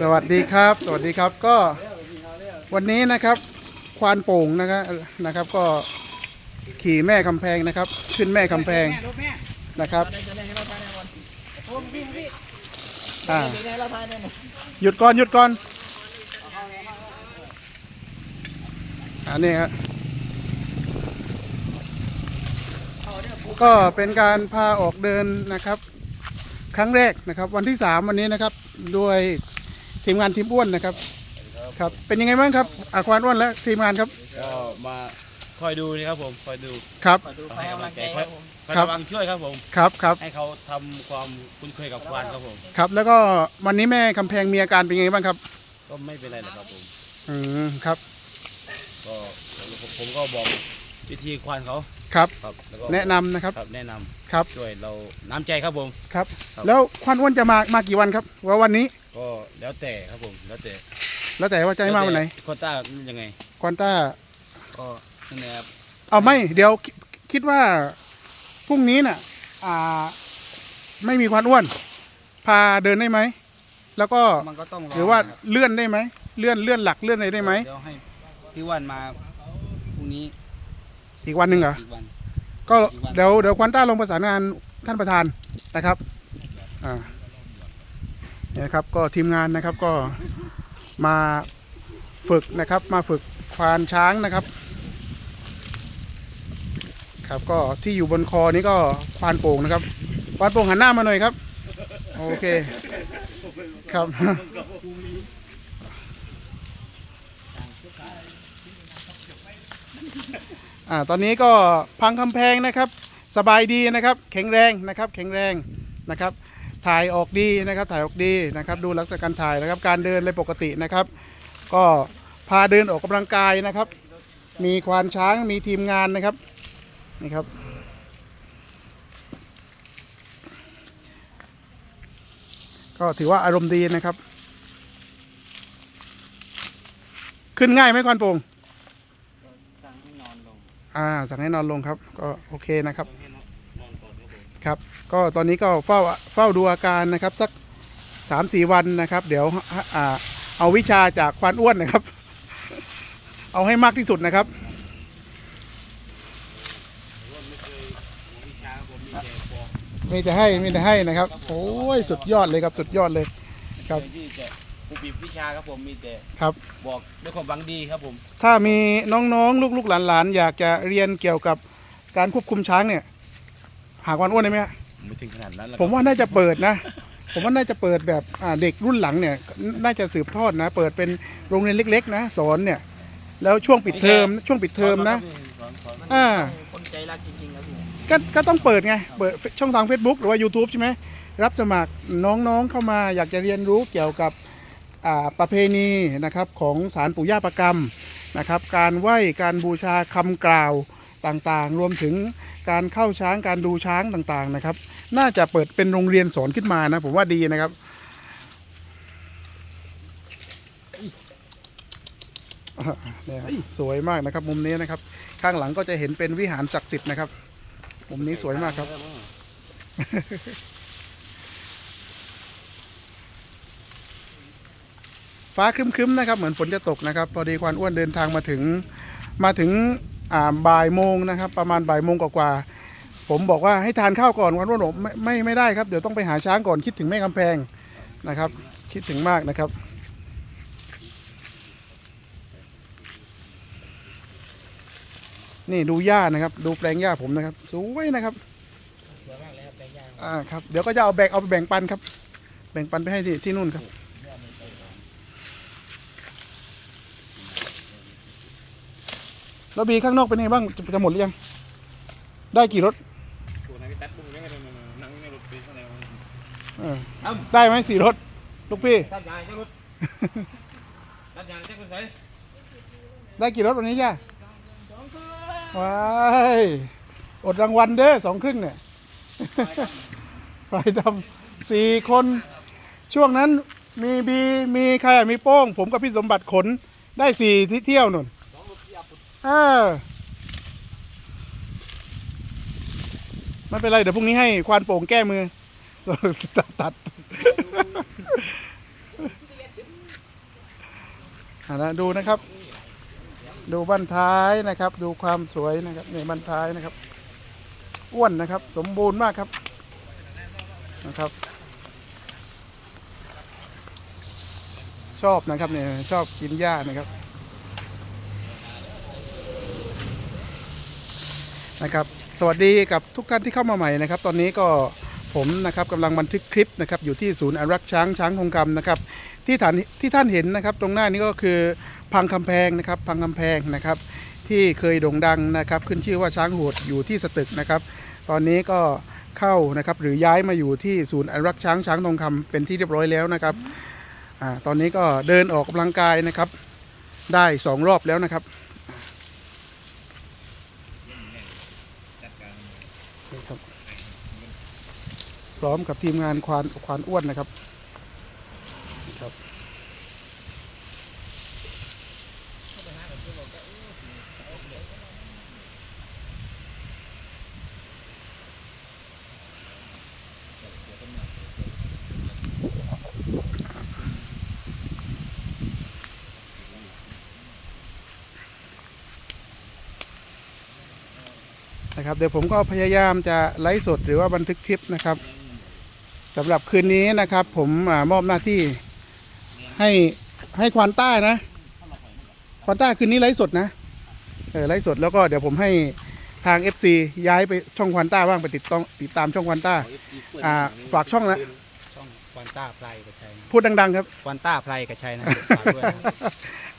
สวัสดีครับ สวัสดีครับก็วันนี้นะครับ ควานโป่งนะครับนะครับ ก็ขี่แม่คำแพงนะครับ ขึ้นแม่คำแพงนะครับได้จะได้ให้เราทานแน่นอนโอ้พี่พี่อ่าหยุดก่อนหยุดก่อนอันนี้ครับก็เป็นการพาออกเดินนะครับ ครั้งแรกนะครับ วันที่สามวันนี้นะครับ ด้วยทีมงานทีมอ้วนนะครับครับ เป็นยังไงบ้างครับอาควานอ้วนและทีมงานครับก็มาคอยดูนะครับผมคอยดูครับ ขอดูให้กำลังใจครับผม คอยครับ ระวังช่วยครับผม ครับครับให้เขาทำความคุ้นเคยกับควานครับผม ครับ แล้วก็วันนี้แม่คำแพงมีอาการเป็นยังไงบ้างครับก็ไม่เป็นไรหรอกครับผม อืมครับ ก็ผมผมก็บอกวิธีควานเขา ครับ ครับแล้วก็แนะนำนะครับ ครับแนะนำครับช่วยเราน้ำใจครับผม ครับ ครับ แล้วควานอ้วนจะมามากี่วันครับว่าวันนี้ก็แล้วแต่ครับผมแล้วแต่แล้วแต่ว่าจะให้มาวันไหนโควต้ายังไง ควอนต้าก็นั่นแหละครับเอาไม่เดี๋ยวคิดคิดว่าพรุ่งนี้น่ะอ่าไม่มีควานอ้วน พาเดินได้ไหมแล้วก็มันก็ต้องหรือว่าเลื่อนได้ไหมเลื่อนเลื่อนหลักเลื่อนอะไรได้ไหม เดี๋ยวให้พี่วันมาพรุ่งนี้ อีกวันหนึ่งเหรอ อีกวัน ก็เดี๋ยวเดี๋ยวควอนต้าลงประสานงานท่านประธานนะครับ อ่าเนี่ยนะครับก็ทีมงานนะครับก็มาฝึกนะครับมาฝึกควานช้างนะครับ ครับก็ที่อยู่บนคอนี้ก็ควานโป่งนะครับควานโป่งหันหน้ามาหน่อยครับ โอเค ครับ อ่าตอนนี้ก็พังคำแพงนะครับ สบายดีนะครับ แข็งแรงนะครับ แข็งแรงนะครับ ถ่ายออกดีนะครับ ถ่ายออกดีนะครับ ดูลักษณะการถ่ายนะครับ การเดินเลยปกตินะครับ ก็พาเดินออกกำลังกายนะครับ มีควานช้างมีทีมงานนะครับนี่ครับก็ถือว่าอารมณ์ดีนะครับ ขึ้นง่ายไหมควานโป่งสั่ง อ่าสั่งให้นอนลงครับ ก็โอเคนะครับ ครับ ก็ตอนนี้ก็เฝ้าเฝ้าดูอาการนะครับ สักสามสี่วันนะครับ เดี๋ยวอ่าเอาวิชาจากควานอ้วนนะครับ เอาให้มากที่สุดนะครับวิชาครับผมมีแต่บอกมีแต่ให้มีแต่ให้นะครับ โอ้ยสุดยอดเลยครับสุดยอดเลยครับ เลยที่จะผู้ปิดวิชาครับผมมีแต่ครับ บอกด้วยความหวังดีครับผม ถ้ามีน้องๆ ลูกๆหลานๆ อยากจะเรียนเกี่ยวกับการควบคุมช้างเนี่ย หาควานอ้วนได้ไหมฮะไม่ถึงขนาดนั้นแล้วผมว่าน่าจะเปิดนะ ผมว่าน่าจะเปิดแบบอ่าเด็กรุ่นหลังเนี่ย น่าจะสืบทอดนะ เปิดเป็นโรงเรียนเล็ก ๆ นะ สอนเนี่ย แล้วช่วงปิดเทอมช่วงปิดเทอมนะอ่า คนใจรักจริงๆครับพี่ก็ก็ต้องเปิดไง เปิดช่องทาง Facebook หรือว่า YouTube ใช่ไหม รับสมัครน้องๆเข้ามาอยากจะเรียนรู้เกี่ยวกับอ่า ประเพณีนะครับของสารปู่ย่าประกรรมนะครับ การไหว้การบูชาคำกล่าวต่างๆ รวมถึงการเข้าช้างการดูช้างต่างๆนะครับ น่าจะเปิดเป็นโรงเรียนสอนขึ้นมานะ ผมว่าดีนะครับเนี่ยครับสวยมากนะครับ มุมนี้นะครับ ข้างหลังก็จะเห็นเป็นวิหารศักดิ์สิทธิ์นะครับ มุมนี้สวยมากครับ ฟ้าครึ้มๆนะครับเหมือนฝนจะตกนะครับพอดีควานอ้วนเดินทางมาถึงมาถึงบ่ายโมงนะครับ ประมาณบ่ายโมงกว่าๆผมบอกว่าให้ทานข้าวก่อนควานอ้วนบอกไม่ไม่ไม่ได้ครับเดี๋ยวต้องไปหาช้างก่อนคิดถึงแม่กำแพงนะครับ คิดถึงมากนะครับนี่ดูหญ้านะครับ ดูแปลงหญ้าผมนะครับสวยนะครับสวยมากเลยครับแปลงยาอ่าครับเดี๋ยวก็จะเอาแบ่งเอาไปแบ่งปันครับ แบ่งปันไปให้ที่ที่นู่นครับ แล้วบีข้างนอกเป็นยังไงบ้างจะจะหมดหรือยัง ได้กี่รถตัวนั้นตัดบุ้งได้ไงนั่งในรถไปข้างในเออได้ไหมสี่รถลูกพี่ตัดยางจะรถตัดยางจะไปใส่ได้กี่รถวันนี้จ้าว้ายอดรางวัลเด้อสองครึ่งเนี่ยไฟดำสี่คน ช่วงนั้นมีบีมีใครอะมีโป้ง ผมกับพี่สมบัติขนได้สี่ที่เที่ยวนุ่น เออไม่เป็นไร เดี๋ยวพรุ่งนี้ให้ควานโป่งแก้มือตัดตัดอานะดูนะครับ ดูบั้นท้ายนะครับ ดูความสวยนะครับในบั้นท้ายนะครับ อ้วนนะครับ สมบูรณ์มากครับนะครับ ชอบนะครับเนี่ยชอบกินหญ้านะครับ นะครับ สวัสดีกับทุกท่านที่เข้ามาใหม่นะครับ ตอนนี้ก็ผมนะครับกำลังบันทึกคลิปนะครับอยู่ที่ศูนย์อนุรักษ์ช้างช้างทองคำนะครับที่ฐานที่ท่านเห็นนะครับตรงหน้านี้ก็คือพังคำแพงนะครับพังคำแพงนะครับ ที่เคยโด่งดังนะครับ ขึ้นชื่อว่าช้างโหดอยู่ที่สตึกนะครับ ตอนนี้ก็เข้านะครับหรือย้ายมาอยู่ที่ศูนย์อนุรักษ์ช้างช้างทองคำเป็นที่เรียบร้อยแล้วนะครับอตอนนี้ก็เดินออกกำลังกายนะครับ ได้สองรอบแล้วนะครับนี่ครับ พ ร้อมกับทีมงานควานควานอ้วนนะครับครับนะครับเดี๋ยวผมก็พยายามจะไลฟ์สดหรือว่าบันทึกคลิปนะครับ สำหรับคืนนี้นะครับ ผมอามอบหน้าที่ให้ให้ควานต้านะควานต้าคืนนี้ไลฟ์สดนะเออไลฟ์สดแล้วก็เดี๋ยวผมให้ทาง FC ย้ายไปช่องควานต้าบ้างไปติดต้องติดตามช่องควานต้าอ่าฝากช่องนะช่องควันต้าไพรกับชัยนะพูดดังๆครับควันต้าไพรกับชัยนะฝากด้วยนะครับ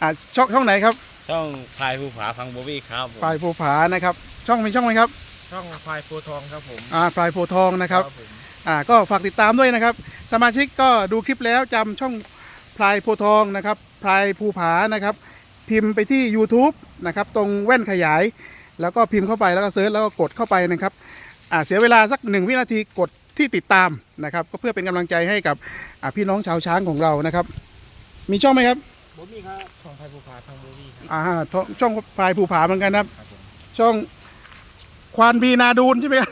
อ่าช่องช่องไหนครับ ช่องพลายภูผาพังโบวี่ครับผมฝ่ายภูผานะครับ ช่องมีช่องไหมครับ ช่องพลายโพทองครับผมอ่าฝ่ายโพธิ์ทองนะครับผม อ่าก็ฝากติดตามด้วยนะครับ สมาชิกก็ดูคลิปแล้วจำช่องพลายโพธิ์ทองนะครับพลายภูผานะครับ พิมพ์ไปที่ YouTube นะครับตรงแว่นขยาย แล้วก็พิมพ์เข้าไปแล้วก็เซิร์ชแล้วก็กดเข้าไปนะครับอ่าเสียเวลาสักหนึ่งวินาทีกดที่ติดตามนะครับ ก็เพื่อเป็นกำลังใจให้กับอ่าพี่น้องชาวช้างของเรานะครับ มีช่องไหมครับผมมีครับช่องพลายภูผาทางโบวี่ครับอ่าช่องช่องพลายภูผาเหมือนกันนะครับช่องควานบีนาดูนใช่ไหมครับ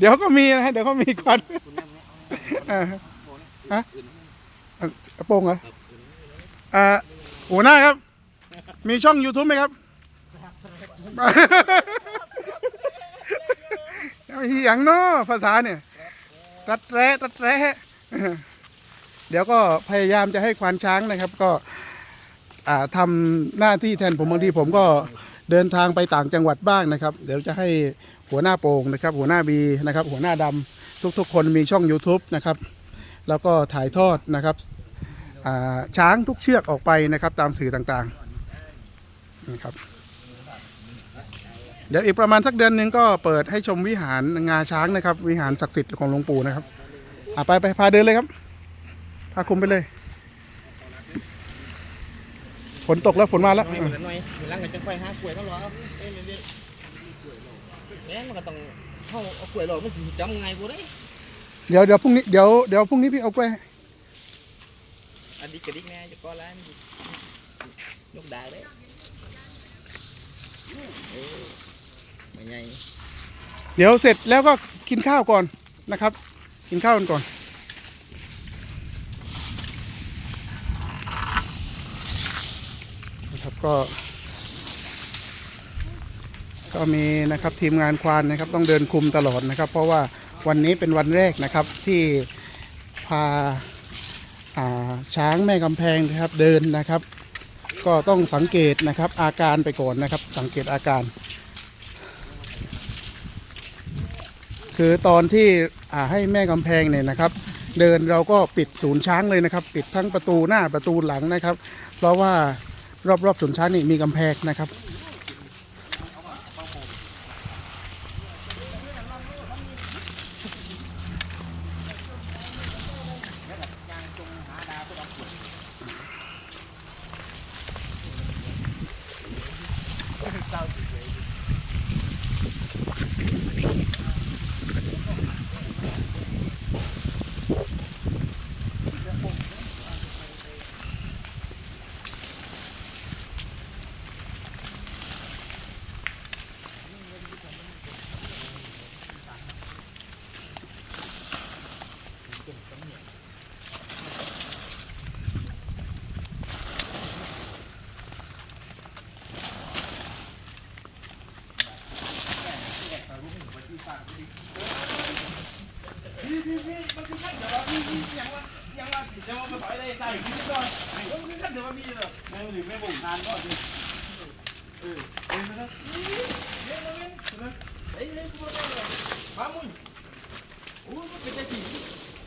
เดี๋ยวก็มีนะฮะเดี๋ยวก็มีควานอ่าฮะอะกระโปรงเหรออ่าหัวหน้าครับ มีช่อง YouTube ไหมครับ เอาอีหยังเนาะภาษาเนี่ยตัดแร้ตัดแร้เดี๋ยวก็พยายามจะให้ควานช้างนะครับ ก็ อ่าทำหน้าที่แทนผมบางทีผมก็เดินทางไปต่างจังหวัดบ้างนะครับ เดี๋ยวจะให้ หัวหน้าโป่งนะครับ หัวหน้าบีนะครับ หัวหน้าดำทุกๆ คนมีช่อง YouTube นะครับ แล้วก็ถ่ายทอดนะครับช้างทุกเชือกออกไปนะครับตามสื่อต่างๆนะครับเดี๋ยวอีกประมาณสักเดือนหนึ่งก็เปิดให้ชมวิหารงาช้างนะครับ วิหารศักดิ์สิทธิ์ของหลวงปู่นะครับอะไปไปพาเดินเลยครับ พาคุมไปเลยฝนตกแล้วฝนมาแล้วไม่เหมือนหน่อยเหมือนร่างกันจะค่อยหากล้วยเขาหรอครับ เอ้ยเรื่อยๆแม่งมันก็ต้องเข้าเอากล้วยหรอมันสิจำไงกูได้เดี๋ยวเดี๋ยวพรุ่งนี้เดี๋ยวเดี๋ยวพรุ่งนี้พี่เอากล้วยให้อันนี้กระดิกแน่จะก้อนแล้วมันสิยกได้เลยเออไม่ไงเดี๋ยวเสร็จแล้วก็กินข้าวก่อนนะครับ กินข้าวกันก่อนนะครับก็ ก็มีนะครับทีมงานควานนะครับต้องเดินคุมตลอดนะครับ เพราะว่าวันนี้เป็นวันแรกนะครับที่พาาช้างแม่กำแพงนะครับเดินนะครับ ก็ต้องสังเกตนะครับอาการไปก่อนนะครับ สังเกตอาการ คือตอนที่ให้แม่กำแพงเนี่ยนะครับเดินเราก็ปิดศูนย์ช้างเลยนะครับ ปิดทั้งประตูหน้าประตูหลังนะครับ เพราะว่ารอบๆศูนย์ช้างนี่มีกำแพงนะครับ ค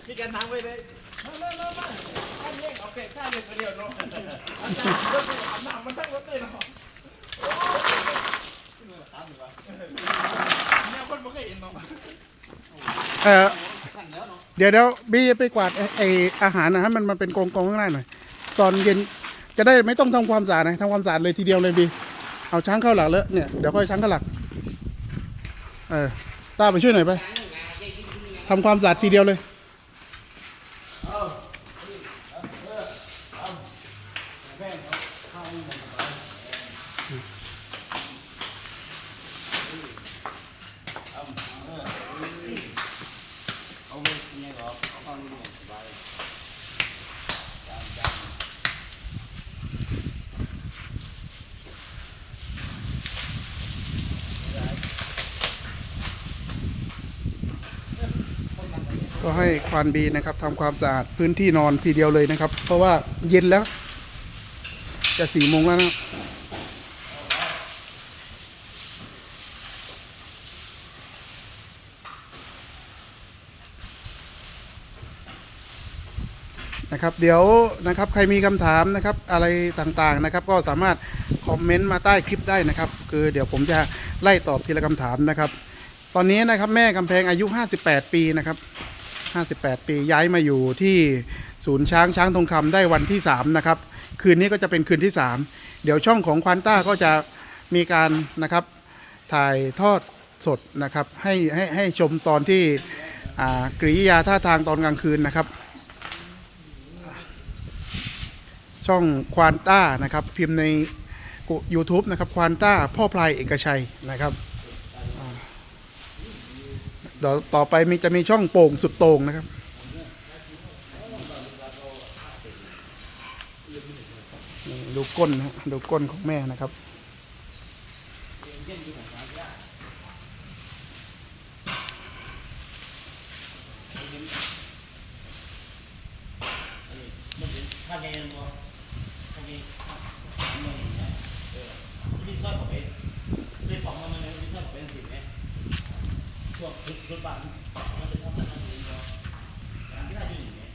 มีการทางไปเลยมามามามาข้ามเลี้ยงเอาเป็ดข้ามเลี้ยงไปเรียวเนาะอาจารย์รถอาบน้ำมันทั้งรถเลยเนาะเนี่ยคนไม่เคยเห็นเนาะ เออเดี๋ยวเดี๋ยวบีไปกวาดไอ้ไออาหารนะให้มันมาเป็นกองกองข้างหน้าหน่อยตอนเย็นจะได้ไม่ต้องทำความสะอาดนะทำความสะอาดเลยทีเดียวเลยบีเอาช้างเข้าหลักแล้วเนี่ยเดี๋ยวค่อยช้างเข้าหลักเออตาไปช่วยหน่อยไปทำความสะอาดทีเดียวเลย ก็ให้ควานบีนะครับทำความสะอาดพื้นที่นอนทีเดียวเลยนะครับ เพราะว่าเย็นแล้ว จะสี่โมงแล้วนะ นะครับ เดี๋ยวนะครับใครมีคำถามนะครับอะไรต่างๆนะครับ ก็สามารถคอมเมนต์มาใต้คลิปได้นะครับ คือเดี๋ยวผมจะไล่ตอบทีละคำถามนะครับ ตอนนี้นะครับแม่กำแพงอายุ 58 ปีนะครับ58 ปีย้ายมาอยู่ที่ศูนย์ช้างช้างทองคำได้วันที่ 3 นะครับ คืนนี้ก็จะเป็นคืนที่ 3 เดี๋ยวช่องของควานต้าก็จะมีการนะครับถ่ายทอดสดนะครับให้ให้ให้ชมตอนที่กริยาท่าทางตอนกลางคืนนะครับ ช่องควานต้านะครับพิมพ์ใน YouTube นะครับควานต้าพ่อพลายเอกชัยนะครับเดี๋ยวต่อไปมีจะมีช่องโป่งสุดโต่งนะครับ ดูก้นนะฮะดูก้นของแม่นะครับ ท่านเองบ่ท่านเองที่ชอบของเองเรื่องของมันมันที่ชอบเป็นสิ่งนี้พวกชุดชุดบ้านมันเป็นทำอะไรเองบ่การที่ได้อยู่นี่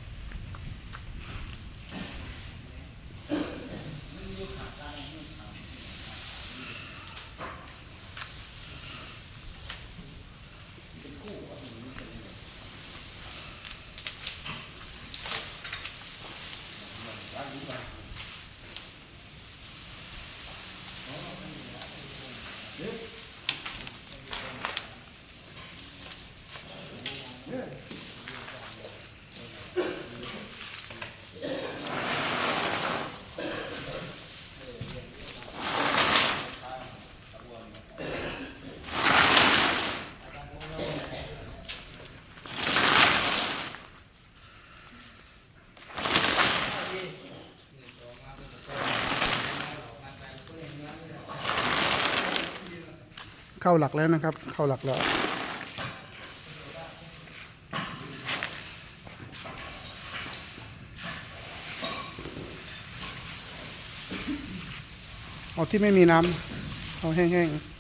เข้าหลักแล้วนะครับ เข้าหลักแล้ว เอาที่ไม่มีน้ำเอาแห้งๆ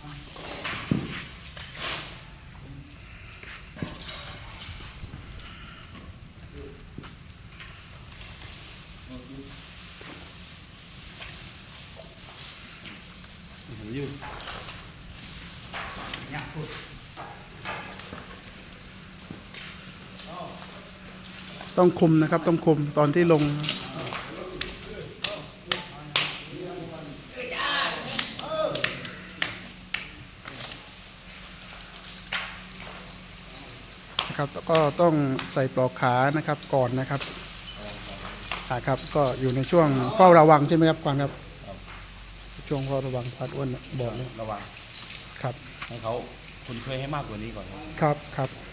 ต้องคุมนะครับ ต้องคุมตอนที่ลง นะครับก็ต้องใส่ปลอกขานะครับก่อนนะครับขาครับก็อยู่ในช่วงเฝ้าระวังใช่ไหมครับกวางครับ ช่วงเฝ้าระวังพัดอ้วนบอกเลยระวังครับให้เขาคุ้นเคยให้มากกว่านี้ก่อนครับครับ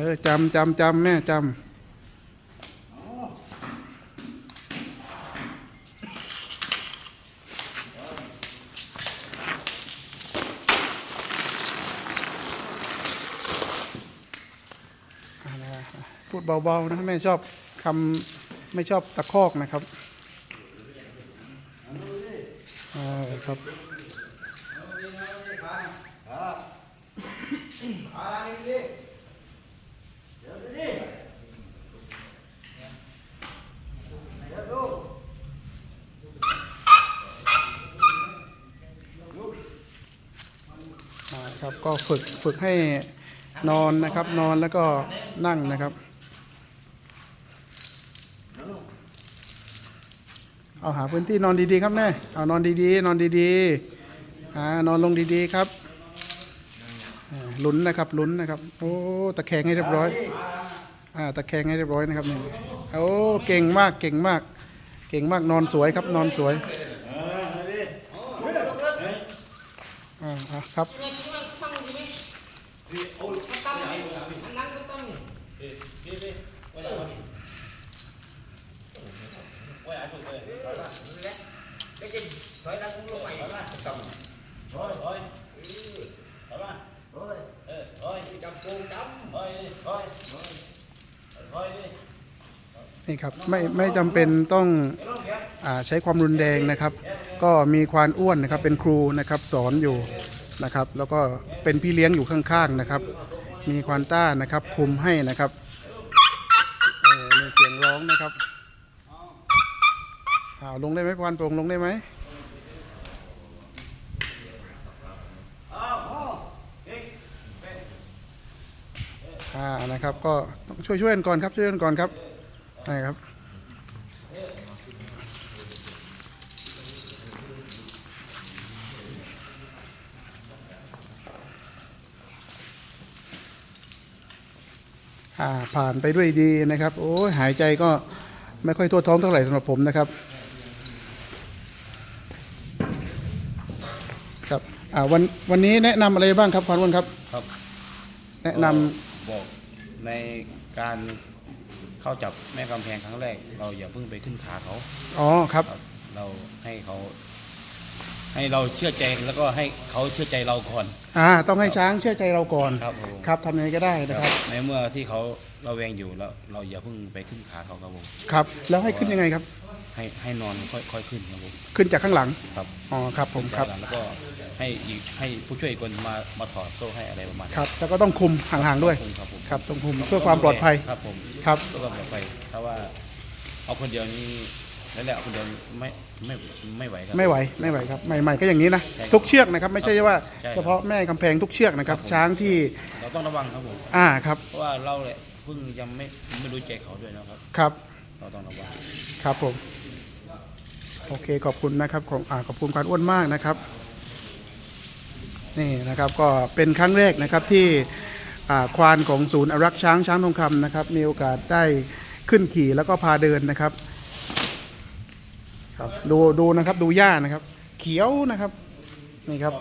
ออจำจำจำแม่จำพูดเบาๆนะแม่ชอบคำไม่ชอบตะคอกนะครับอ่าครับ ก็ฝึกฝึกให้นอนนะครับ นอนแล้วก็นั่งนะครับ เอาหาพื้นที่นอนดีๆครับแม่เอานอนดีๆ นอนดีๆอ่านอนลงดีๆครับลุ้นนะครับลุ้นนะครับโอ้ตะแคงให้เรียบร้อยอ่าตะแคงให้เรียบร้อยนะครับนี่โอ้เก่งมากเก่งมาก เก่งมากนอนสวยครับนอนสวยอ่าครับ นี่ครับไม่ไม่จำเป็นต้องอใช้ความรุนแรงนะครับ ก็มีควานอ้วนนะครับเป็นครูนะครับสอนอยู่ นะครับ แล้วก็เป็นพี่เลี้ยงอยู่ข้างๆนะครับ มีควานต้านะครับ คุมให้นะครับมีเสียงร้องนะครับอ้าวลงได้ไหมควานโปร่งลงได้ไหมอ่านะครับก็ต้องช่วยช่วยกันก่อนครับช่วยกันก่อนครับใช่ครับ ผ่านไปด้วยดีนะครับ โอ้ยหายใจก็ไม่ค่อยทั่วท้องเท่าไหร่สำหรับผมนะครับครับอ่าวันวันนี้แนะนำอะไรบ้างครับควานอ้วนครับครับ แนะนำบอกในการเข้าจับแม่กำแพงครั้งแรก เราอย่าเพิ่งไปขึ้นขาเขาอ๋อครับครับเราให้เขา ให้เราเชื่อใจแล้วก็ให้เขาเชื่อใจเราก่อน อ่า ต้องให้ช้างเชื่อใจเราก่อนครับผมครับทำยังไงก็ได้นะครับ ในเมื่อที่เขาเราแวงอยู่แล้วเราอย่าเพิ่งไปขึ้นขาเขาครับผมครับ แล้วให้ขึ้นยังไงครับ ให้ให้นอนค่อยค่อยขึ้นครับผมขึ้นจากข้างหลังครับอ๋อครับผมครับ แล้วก็ให้อีกให้ผู้ช่วยอีกคนมามาถอดโซ่ให้อะไรประมาณนี้ครับ แล้วก็ต้องคุมห่างๆด้วยครับผมครับต้องคุมเพื่อความปลอดภัยครับผมครับเพื่อความปลอดภัยเพราะว่าเอาคนเดียวนี่ นั่นแหละเอาคนเดียวไม่ไม่ไม่ไหวครับ ไม่ไหวไม่ไหวครับใหม่ๆก็อย่างนี้นะใช่ครับทุกเชือกนะครับไม่ใช่ว่า ใช่ครับ เฉพาะแม่กำแพงทุกเชือกนะครับครับผมช้างที่เราต้องระวังครับผม อ่าครับเพราะว่าเราแหละเพิ่งยังไม่ไม่รู้ใจเขาด้วยนะครับ ครับ เราต้องระวัง ครับผม โอเคขอบคุณนะครับของอ่าขอบคุณควานอ้วนมากนะครับ นี่นะครับก็เป็นครั้งแรกนะครับที่อ่าควานของศูนย์อนุรักษ์ช้างช้างทองคำนะครับ มีโอกาสได้ขึ้นขี่แล้วก็พาเดินนะครับ ครับดูดูนะครับดูหญ้านะครับ เขียวนะครับ นี่ครับ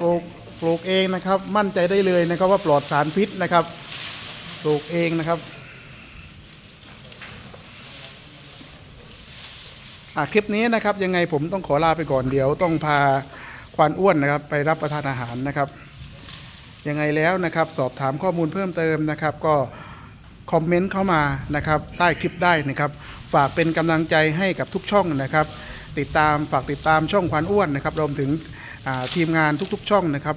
ปลูกปลูกเองนะครับ มั่นใจได้เลยนะครับว่าปลอดสารพิษนะครับปลูกเองนะครับอะคลิปนี้นะครับยังไงผมต้องขอลาไปก่อนเดี๋ยว ต้องพาควานอ้วนนะครับ ไปรับประทานอาหารนะครับ ยังไงแล้วนะครับ สอบถามข้อมูลเพิ่มเติมนะครับ ก็คอมเมนต์เข้ามานะครับ ใต้คลิปได้นะครับ ฝากเป็นกำลังใจให้กับทุกช่องนะครับ ติดตามฝากติดตามช่องควันอ้วนนะครับรวมถึงทีมงานทุกๆ ช่องนะครับ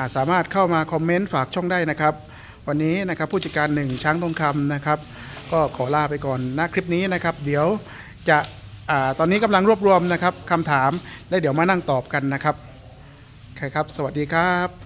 าสามารถเข้ามาคอมเมนต์ฝากช่องได้นะครับ วันนี้นะครับผู้จัดการหนึ่งช้างทองคำนะครับ ก็ขอลาไปก่อนนะคลิปนี้นะครับ เดี๋ยวจะอตอนนี้กำลังรวบรวมนะครับคำถาม และเดี๋ยวมานั่งตอบกันนะครับครับ สวัสดีครับ